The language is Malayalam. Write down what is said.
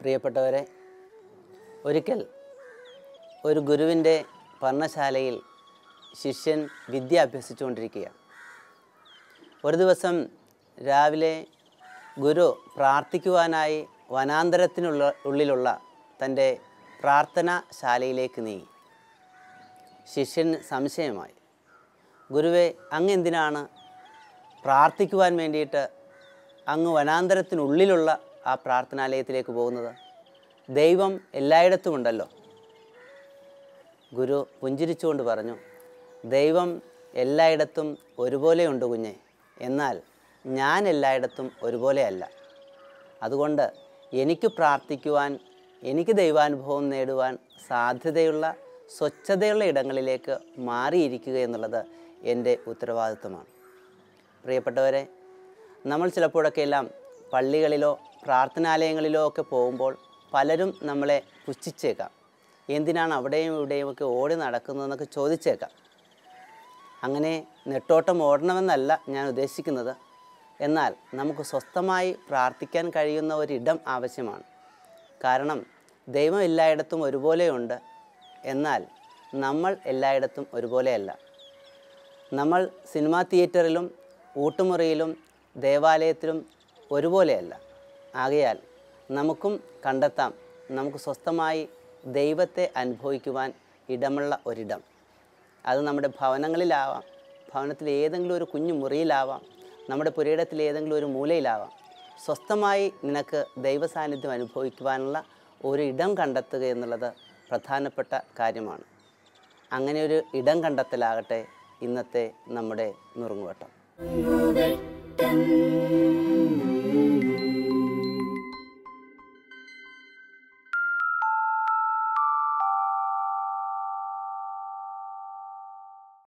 പ്രിയപ്പെട്ടവരെ ഒരിക്കൽ ഒരു ഗുരുവിന്റെ പർണശാലയിൽ ശിഷ്യൻ വിദ്യ അഭ്യസിച്ചുകൊണ്ടിരിക്കുകയാണ്. ഒരു ദിവസം രാവിലെ ഗുരു പ്രാർത്ഥിക്കുവാനായി വനാന്തരത്തിനുള്ള ഉള്ളിലുള്ള തന്റെ പ്രാർത്ഥനാശാലയിലേക്ക് നീങ്ങി. ശിഷ്യൻ സംശയമായി ഗുരുവെ അങ്ങ് എന്തിനാണ് പ്രാർത്ഥിക്കുവാൻ വേണ്ടിയിട്ട് അങ്ങ് വനാന്തരത്തിനുള്ളിലുള്ള ആ പ്രാർത്ഥനാലയത്തിലേക്ക് പോകുന്നത്? ദൈവം എല്ലായിടത്തും ഉണ്ടല്ലോ. ഗുരു പുഞ്ചിരിച്ചുകൊണ്ട് പറഞ്ഞു ദൈവം എല്ലായിടത്തും ഒരുപോലെയുണ്ട് കുഞ്ഞെ. എന്നാൽ ഞാൻ എല്ലായിടത്തും ഒരുപോലെയല്ല അതുകൊണ്ട് എനിക്ക് പ്രാർത്ഥിക്കുവാൻ എനിക്ക് ദൈവാനുഭവം നേടുവാൻ സാധ്യതയുള്ള സ്വച്ഛതയുള്ള ഇടങ്ങളിലേക്ക് മാറിയിരിക്കുക എന്നുള്ളത് എന്റെ ഉത്തരവാദിത്വമാണ്. പ്രിയപ്പെട്ടവരെ നമ്മൾ ചിലപ്പോഴൊക്കെ എല്ലാം പള്ളികളിലോ പ്രാർത്ഥനാലയങ്ങളിലോ ഒക്കെ പോകുമ്പോൾ പലരും നമ്മളെ പുച്ഛിച്ചേക്കാം. എന്തിനാണ് അവിടെയും ഇവിടെയും ഒക്കെ ഓടി നടക്കുന്നതെന്നൊക്കെ ചോദിച്ചേക്കാം. അങ്ങനെ നെട്ടോട്ടം ഓടണമെന്നല്ല ഞാൻ ഉദ്ദേശിക്കുന്നത്. എന്നാൽ നമുക്ക് സ്വസ്ഥമായി പ്രാർത്ഥിക്കാൻ കഴിയുന്ന ഒരിടം ആവശ്യമാണ്. കാരണം ദൈവം എല്ലായിടത്തും ഒരുപോലെയുണ്ട്. എന്നാൽ നമ്മൾ എല്ലായിടത്തും ഒരുപോലെയല്ല. നമ്മൾ സിനിമാ തിയേറ്ററിലും ഊട്ടുമുറിയിലും ദേവാലയത്തിലും ഒരുപോലെയല്ല. ആകയാൽ നമുക്കും കണ്ടെത്താം. നമുക്ക് സ്വസ്ഥമായി ദൈവത്തെ അനുഭവിക്കുവാൻ ഇടമുള്ള ഒരിടം. അത് നമ്മുടെ ഭവനങ്ങളിലാവാം. ഭവനത്തിൽ ഏതെങ്കിലും ഒരു കുഞ്ഞു മുറിയിലാവാം. നമ്മുടെ പുരയിടത്തിൽ ഏതെങ്കിലും ഒരു മൂലയിലാവാം. സ്വസ്ഥമായി നിനക്ക് ദൈവ സാന്നിധ്യം അനുഭവിക്കുവാനുള്ള ഒരു ഇടം കണ്ടെത്തുക എന്നുള്ളത് പ്രധാനപ്പെട്ട കാര്യമാണ്. അങ്ങനെ ഒരു ഇടം കണ്ടെത്തലാകട്ടെ ഇന്നത്തെ നമ്മുടെ നുറുങ്ങുവെട്ടം.